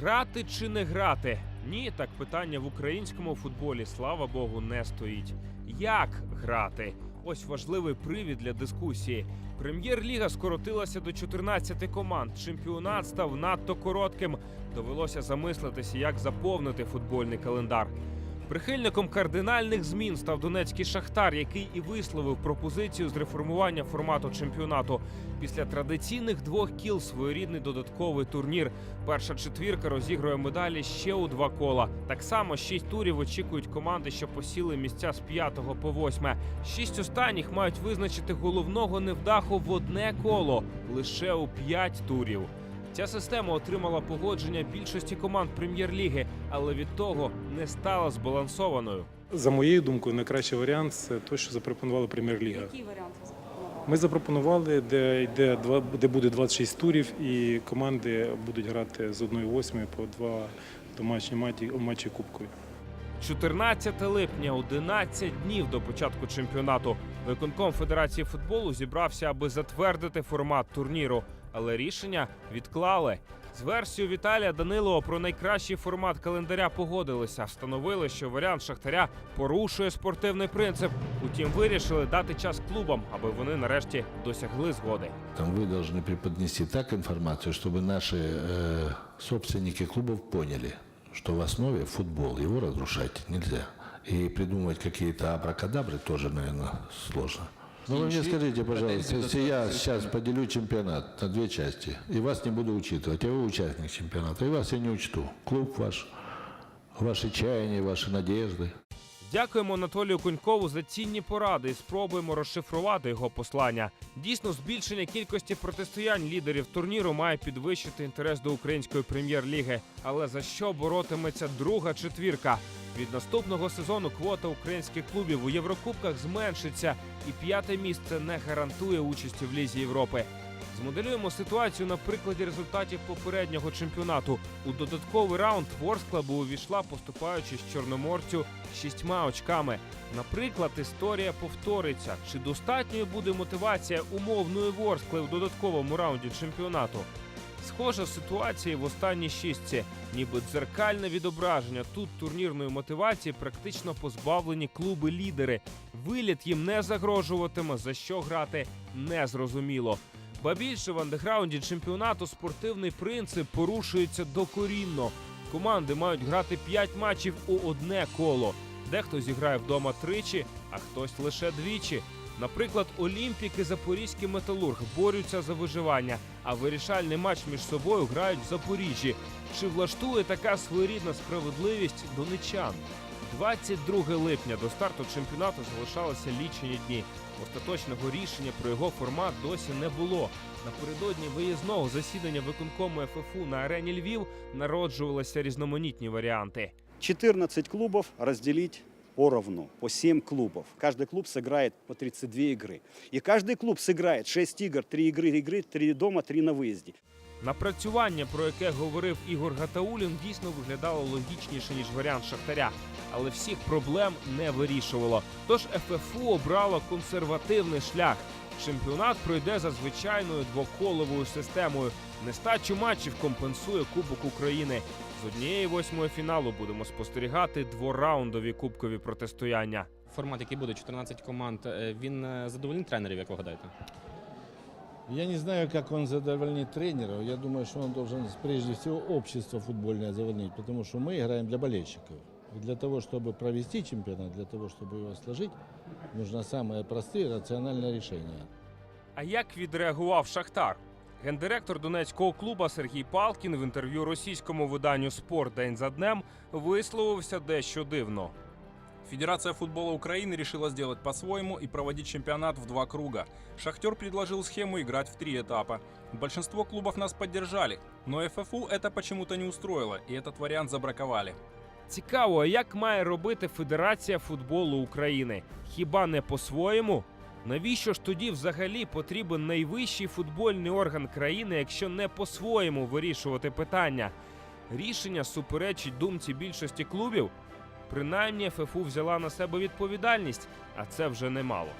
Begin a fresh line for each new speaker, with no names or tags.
Грати чи не грати? Ні, так питання в українському футболі, слава Богу, не стоїть. Як грати? Ось важливий привід для дискусії. Прем'єр-ліга скоротилася до 14 команд. Чемпіонат став надто коротким. Довелося замислитися, як заповнити футбольний календар. Прихильником кардинальних змін став донецький шахтар, який і висловив пропозицію з реформування формату чемпіонату. Після традиційних двох кіл своєрідний додатковий турнір. Перша четвірка розігрує медалі ще у два кола. Так само шість турів очікують команди, що посіли місця з п'ятого по восьме. Шість останніх мають визначити головного невдаху в одне коло лише у п'ять турів. Ця система отримала погодження більшості команд прем'єр-ліги, але від того не стала збалансованою.
За моєю думкою, найкращий варіант це те, що запропонувала прем'єр-ліга.
Який варіант ви запропонували?
Ми запропонували, де йде два, де буде 26 турів, і команди будуть грати з 1-8 по два домашні матчі, матчі кубкові.
14 липня, 11 днів до початку чемпіонату. Виконком Федерації футболу зібрався, аби затвердити формат турніру, але рішення відклали. З версією Віталія Данилова про найкращий формат календаря погодилися. Встановили, що варіант Шахтаря порушує спортивний принцип. Утім, вирішили дати час клубам, аби вони нарешті досягли згоди.
Там вы должны преподнести так информацию, чтобы наши э, собственники клубов поняли, что в основе футбол, его разрушать нельзя. И придумывать какие-то абракадабры тоже, наверное, сложно. Ну вы мне скажите, пожалуйста, если я сейчас поделю чемпионат на две части, и вас не буду учитывать, а вы участник чемпионата, и вас я не учту. Клуб ваш, ваши чаяния, ваши надежды.
Дякуємо Анатолію Конькову за цінні поради і спробуємо розшифрувати його послання. Дійсно, збільшення кількості протистоянь лідерів турніру має підвищити інтерес до української прем'єр-ліги. Але за що боротиметься друга четвірка? Від наступного сезону квота українських клубів у Єврокубках зменшиться, і п'яте місце не гарантує участі в лізі Європи. Змоделюємо ситуацію на прикладі результатів попереднього чемпіонату. У додатковий раунд Ворсклабу увійшла, поступаючись чорноморцю шістьма очками. Наприклад, історія повториться. Чи достатньою буде мотивація умовної Ворскли в додатковому раунді чемпіонату? Схожа ситуація в останній шістці, ніби дзеркальне відображення. Тут турнірної мотивації практично позбавлені клуби-лідери. Виліт їм не загрожуватиме, за що грати незрозуміло. Ба більше в андеграунді чемпіонату спортивний принцип порушується докорінно. Команди мають грати 5 матчів у одне коло. Дехто зіграє вдома тричі, а хтось лише двічі. Наприклад, Олімпік і Запорізький металург борються за виживання, а вирішальний матч між собою грають в Запоріжжі. Чи влаштує така своєрідна справедливість донечан? 22 липня до старту чемпіонату залишалося лічені дні. Остаточного рішення про його формат досі не було. Напередодні виїзного засідання виконкому ФФУ на арені Львів народжувалися різноманітні варіанти.
14 клубов разделить поровну, по 7 клубов. Каждый клуб сыграет по 32 игры. И каждый клуб сыграет 6 игр, 3 игры, игры 3 дома, 3 на выезде.
Напрацювання, про яке говорив Ігор Гатаулін, дійсно виглядало логічніше ніж варіант Шахтаря, але всіх проблем не вирішувало. Тож ФФУ обрало консервативний шлях. Чемпіонат пройде за звичайною двоколовою системою. Нестачу матчів компенсує Кубок України. З однієї восьмої фіналу будемо спостерігати двораундові кубкові протистояння.
Формат, який буде 14 команд, е, він е, задовольнить тренерів, як ви гадаєте?
Я не знаю, как он задовольнит тренеров. Я думаю, что он должен прежде всего общество футбольное задовольнить, потому что мы играем для болельщиков. И для того, чтобы провести чемпионат, для того, чтобы его сложить, нужно самые простые рациональные решения.
А як відреагував Шахтар? Гендиректор донецького клуба Сергій Палкін в інтерв'ю російському виданню Спорт день за днем висловився дещо дивно.
Федерация футбола Украины решила сделать по-своему и проводить чемпионат в два круга. Шахтер предложил схему играть в три этапа. Большинство клубов нас поддержали, но ФФУ это почему-то не устроило, и этот вариант забраковали.
Цікаво, як має робити Федерація футболу України? Хіба не по-своєму? Навіщо ж тоді взагалі потрібен найвищий футбольний орган країни, якщо не по-своєму вирішувати питання? Рішення суперечить думці більшості клубів? Принаймні ФФУ взяла на себе відповідальність, а це вже немало.